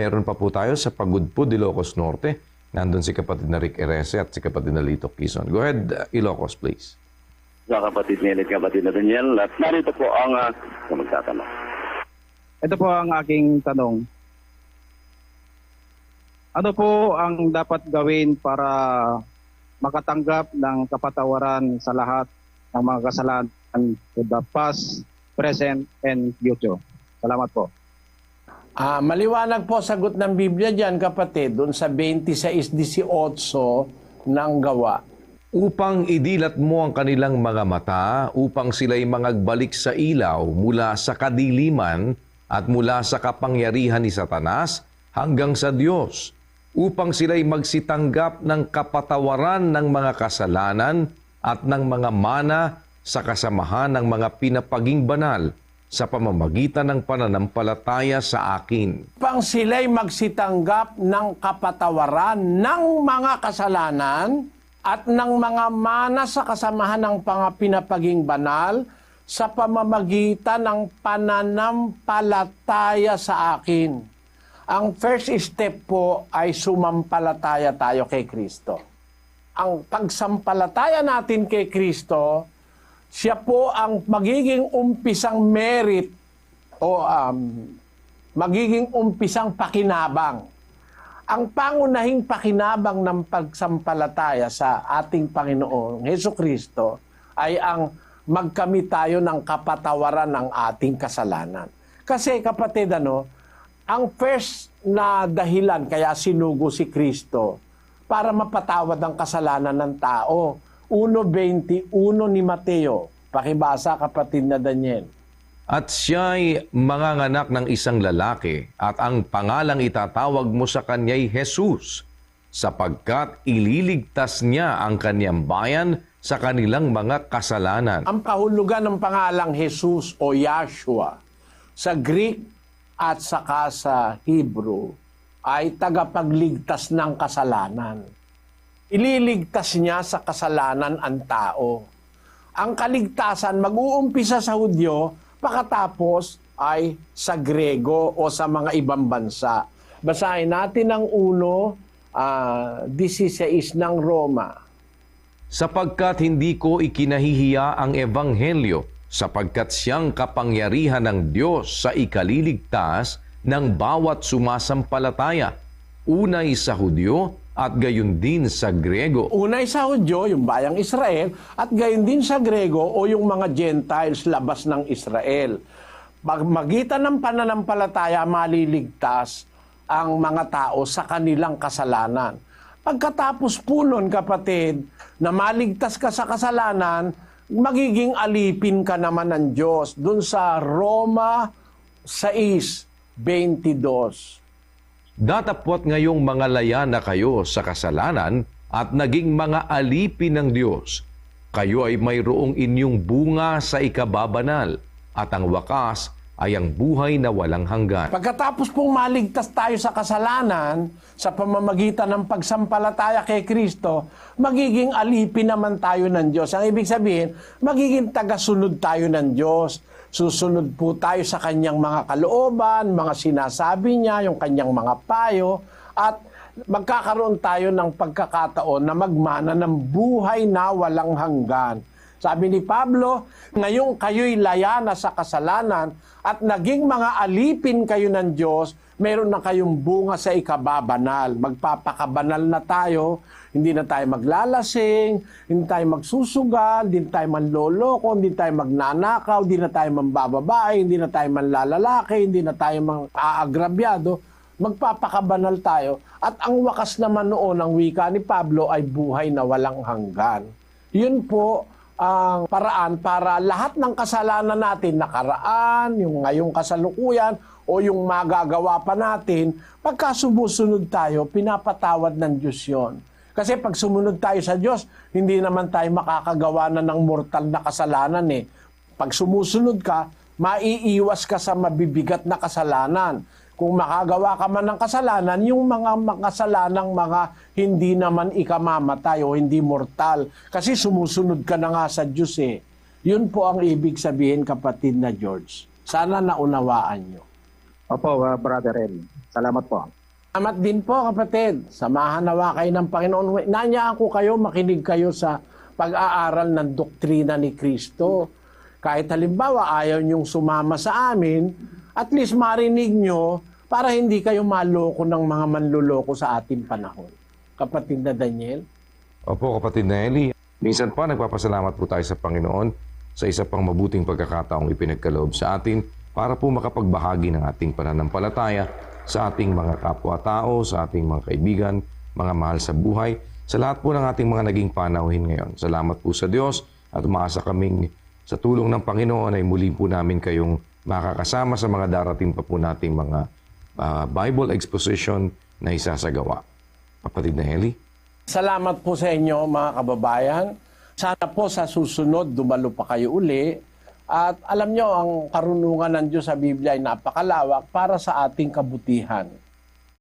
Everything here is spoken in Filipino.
meron pa po tayo sa Pagudpud, Ilocos Norte. Nandun si kapatid na Rick Erese at si kapatid na Lito Quezon. Go ahead, uh, Ilocos, please. sa kapatid ni Elit, kapatid na Daniel. At narito po ang uh, magtatanong. Ito po ang aking tanong. Ano po ang dapat gawin para makatanggap ng kapatawaran sa lahat ng mga kasalanan to the past, present, and future? Salamat po. Ah, maliwanag po sagot ng Biblia diyan kapatid doon sa 26:18 ng gawa. Upang idilat mo ang kanilang mga mata, upang sila'y mangagbalik sa ilaw mula sa kadiliman at mula sa kapangyarihan ni Satanas hanggang sa Diyos, upang sila'y magsitanggap ng kapatawaran ng mga kasalanan at ng mga mana sa kasamahan ng mga pinapaging banal sa pamamagitan ng pananampalataya sa akin. Upang sila'y magsitanggap ng kapatawaran ng mga kasalanan at ng mga mana sa kasamahan ng mga pinapaging banal sa pamamagitan ng pananampalataya sa akin. Ang first step po ay sumampalataya tayo kay Kristo. Ang pagsampalataya natin kay Kristo, siya po ang magiging umpisang merit o um, magiging umpisang pakinabang. Ang pangunahing pakinabang ng pagsampalataya sa ating Panginoon, Heso Kristo, ay ang magkamit tayo ng kapatawaran ng ating kasalanan. Kasi kapatid, ano, ang first na dahilan kaya sinugo si Kristo para mapatawad ang kasalanan ng tao. 1.21 ni Mateo. Pakibasa kapatid na Daniel. At siya'y manganganak ng isang lalaki at ang pangalang itatawag mo sa kanya'y Jesus sapagkat ililigtas niya ang kanyang bayan sa kanilang mga kasalanan. Ang kahulugan ng pangalang Jesus o Yahshua sa Greek at saka sa Hebrew ay tagapagligtas ng kasalanan. Ililigtas niya sa kasalanan ang tao. Ang kaligtasan mag-uumpisa sa Hudyo, pakatapos ay sa Grego o sa mga ibang bansa. Basahin natin ang uno, ah, 16 ng Roma. Sapagkat hindi ko ikinahihiya ang ebanghelyo, sapagkat siyang kapangyarihan ng Diyos sa ikaliligtas ng bawat sumasampalataya, unay sa Hudyo at gayon din sa Grego. Unay sa Hudyo, yung bayang Israel, at gayon din sa Grego o yung mga Gentiles labas ng Israel. Pag magitan ng pananampalataya, maliligtas ang mga tao sa kanilang kasalanan. Pagkatapos po nun, kapatid, na maligtas ka sa kasalanan, magiging alipin ka naman ng Diyos. Dun sa Roma 6.22. Datapwat ngayong mga laya na kayo sa kasalanan at naging mga alipin ng Diyos. Kayo ay mayroong inyong bunga sa ikababanal at ang wakas ay ang buhay na walang hanggan. Pagkatapos pong maligtas tayo sa kasalanan sa pamamagitan ng pagsampalataya kay Kristo, magiging alipin naman tayo ng Diyos. Ang ibig sabihin, magiging tagasunod tayo ng Diyos. Susunod po tayo sa kanyang mga kalooban, mga sinasabi niya, yung kanyang mga payo, at magkakaroon tayo ng pagkakataon na magmana ng buhay na walang hanggan. Sabi ni Pablo, ngayong kayo'y laya na sa kasalanan at naging mga alipin kayo ng Diyos, meron na kayong bunga sa ikababanal. Magpapakabanal na tayo, hindi na tayo maglalasing, hindi tayo magsusugal, hindi tayo manloloko, hindi tayo magnanakaw, hindi na tayo mambababae, hindi na tayo manlalalaki, hindi na tayo mang aagrabyado. Magpapakabanal tayo. At ang wakas naman noon ng wika ni Pablo ay buhay na walang hanggan. Yun po ang paraan para lahat ng kasalanan natin, nakaraan, yung ngayong kasalukuyan, o yung magagawa pa natin, pagka sumusunod tayo, pinapatawad ng Diyos yon. Kasi pag sumunod tayo sa Diyos, hindi naman tayo makakagawa na ng mortal na kasalanan eh. Pag sumusunod ka, maiiwas ka sa mabibigat na kasalanan. Kung makagawa ka man ng kasalanan, yung mga makasalanang mga hindi naman ikamamatay o hindi mortal. Kasi sumusunod ka na nga sa Diyos eh. Yun po ang ibig sabihin kapatid na George. Sana naunawaan nyo. Opo, uh, Brother El. Salamat po. Salamat din po kapatid. Samahan nawa kayo ng Panginoon. Nanyaan ko kayo, makinig kayo sa pag-aaral ng doktrina ni Kristo. Kahit halimbawa ayaw niyong sumama sa amin, at least marinig nyo para hindi kayo maloko ng mga manluloko sa ating panahon. Kapatid na Daniel. Opo, kapatid na Eli. Minsan pa, nagpapasalamat po tayo sa Panginoon sa isa pang mabuting pagkakataong ipinagkaloob sa atin para po makapagbahagi ng ating pananampalataya sa ating mga kapwa-tao, sa ating mga kaibigan, mga mahal sa buhay, sa lahat po ng ating mga naging panauhin ngayon. Salamat po sa Diyos at umaasa kaming sa tulong ng Panginoon ay muli po namin kayong makakasama sa mga darating pa po nating mga ah, Bible exposition na isasagawa. Kapatid na Eli? Salamat po sa inyo mga kababayan. Sana po sa susunod dumalo pa kayo uli. At alam nyo, ang karunungan ng Diyos sa Biblia ay napakalawak para sa ating kabutihan.